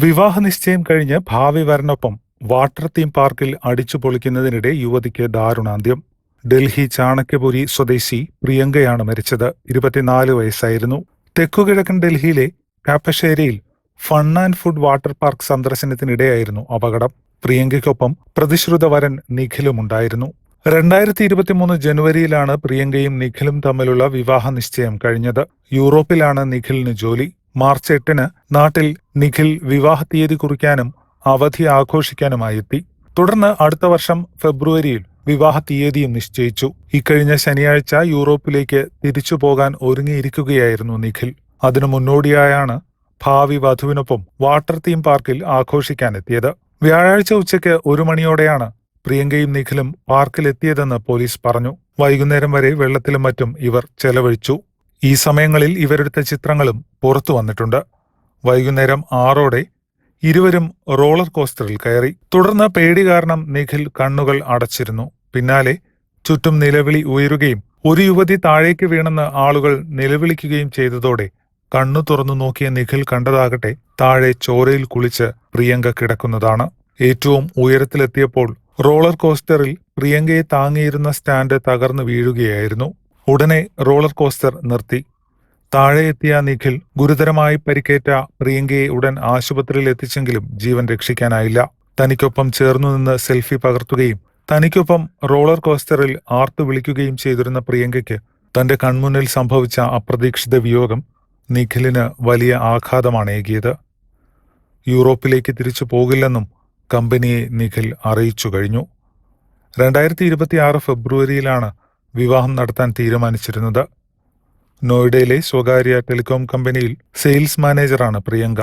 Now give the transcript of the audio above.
വിവാഹ നിശ്ചയം കഴിഞ്ഞ് ഭാവി വരനൊപ്പം വാട്ടർ തീം പാർക്കിൽ അടിച്ചു പൊളിക്കുന്നതിനിടെ യുവതിക്ക് ദാരുണാന്ത്യം. ഡൽഹി ചാണക്യപുരി സ്വദേശി പ്രിയങ്കയാണ് മരിച്ചത്. ഇരുപത്തിനാല് വയസ്സായിരുന്നു. തെക്കുകിഴക്കൻ ഡൽഹിയിലെ കാപ്പശ്ശേരിയിൽ fun and food water park സന്ദർശനത്തിനിടെയായിരുന്നു അപകടം. പ്രിയങ്കയ്ക്കൊപ്പം പ്രതിശ്രുത വരൻ നിഖിലുമുണ്ടായിരുന്നു. രണ്ടായിരത്തി ഇരുപത്തിമൂന്ന് ജനുവരിയിലാണ് പ്രിയങ്കയും നിഖിലും തമ്മിലുള്ള വിവാഹ നിശ്ചയം കഴിഞ്ഞത്. യൂറോപ്പിലാണ് നിഖിലിന് ജോലി. മാർച്ച് എട്ടിന് നാട്ടിൽ നിഖിൽ വിവാഹ തീയതി കുറിക്കാനും അവധി ആഘോഷിക്കാനുമായി എത്തി തുടർന്ന് അടുത്ത വർഷം ഫെബ്രുവരിയിൽ വിവാഹ തീയതിയും നിശ്ചയിച്ചു. ഇക്കഴിഞ്ഞ ശനിയാഴ്ച യൂറോപ്പിലേക്ക് തിരിച്ചു പോകാൻ ഒരുങ്ങിയിരിക്കുകയായിരുന്നു നിഖിൽ. അതിനു മുന്നോടിയായാണ് ഭാവി വധുവിനൊപ്പം വാട്ടർ തീം പാർക്കിൽ ആഘോഷിക്കാനെത്തിയത്. വ്യാഴാഴ്ച ഉച്ചയ്ക്ക് ഒരു മണിയോടെയാണ് പ്രിയങ്കയും നിഖിലും പാർക്കിലെത്തിയതെന്ന് പോലീസ് പറഞ്ഞു. വൈകുന്നേരം വരെ വെള്ളത്തിലും മറ്റും ഇവർ ചെലവഴിച്ചു. ഈ സമയങ്ങളിൽ ഇവരെടുത്ത ചിത്രങ്ങളും പുറത്തു വന്നിട്ടുണ്ട്. വൈകുന്നേരം ആറോടെ ഇരുവരും റോളർ കോസ്റ്ററിൽ കയറി. തുടർന്ന് പേടി കാരണം നിഖിൽ കണ്ണുകൾ അടച്ചിരുന്നു. പിന്നാലെ ചുറ്റും നിലവിളി ഉയരുകയും ഒരു യുവതി താഴേക്ക് വീണെന്ന് ആളുകൾ നിലവിളിക്കുകയും ചെയ്തതോടെ കണ്ണു തുറന്നു നോക്കിയ നിഖിൽ കണ്ടതാകട്ടെ താഴെ ചോരയിൽ കുളിച്ച് പ്രിയങ്ക കിടക്കുന്നതാണ്. ഏറ്റവും ഉയരത്തിലെത്തിയപ്പോൾ റോളർ കോസ്റ്ററിൽ പ്രിയങ്കയെ താങ്ങിയിരുന്ന സ്റ്റാൻഡ് തകർന്നു വീഴുകയായിരുന്നു. ഉടനെ റോളർ കോസ്റ്റർ നിർത്തി. താഴെ എത്തിയ നിഖിൽ ഗുരുതരമായി പരിക്കേറ്റ പ്രിയങ്കയെ ഉടൻ ആശുപത്രിയിൽ എത്തിച്ചെങ്കിലും ജീവൻ രക്ഷിക്കാനായില്ല. തനിക്കൊപ്പം ചേർന്നു നിന്ന് സെൽഫി പകർത്തുകയും തനിക്കൊപ്പം റോളർ കോസ്റ്ററിൽ ആർത്തു വിളിക്കുകയും ചെയ്തിരുന്ന പ്രിയങ്കയ്ക്ക് തന്റെ കൺമുന്നിൽ സംഭവിച്ച അപ്രതീക്ഷിത വിയോഗം നിഖിലിന് വലിയ ആഘാതമാണ് ഏകിയത് യൂറോപ്പിലേക്ക് തിരിച്ചു പോകില്ലെന്നും കമ്പനിയെ നിഖിൽ അറിയിച്ചു കഴിഞ്ഞു. രണ്ടായിരത്തി ഇരുപത്തിയാറ് ഫെബ്രുവരിയിലാണ് വിവാഹം നടത്താൻ തീരുമാനിച്ചിരുന്നത്. നോയിഡയിലെ സ്വകാര്യ ടെലികോം കമ്പനിയിൽ സെയിൽസ് മാനേജറാണ് പ്രിയങ്ക.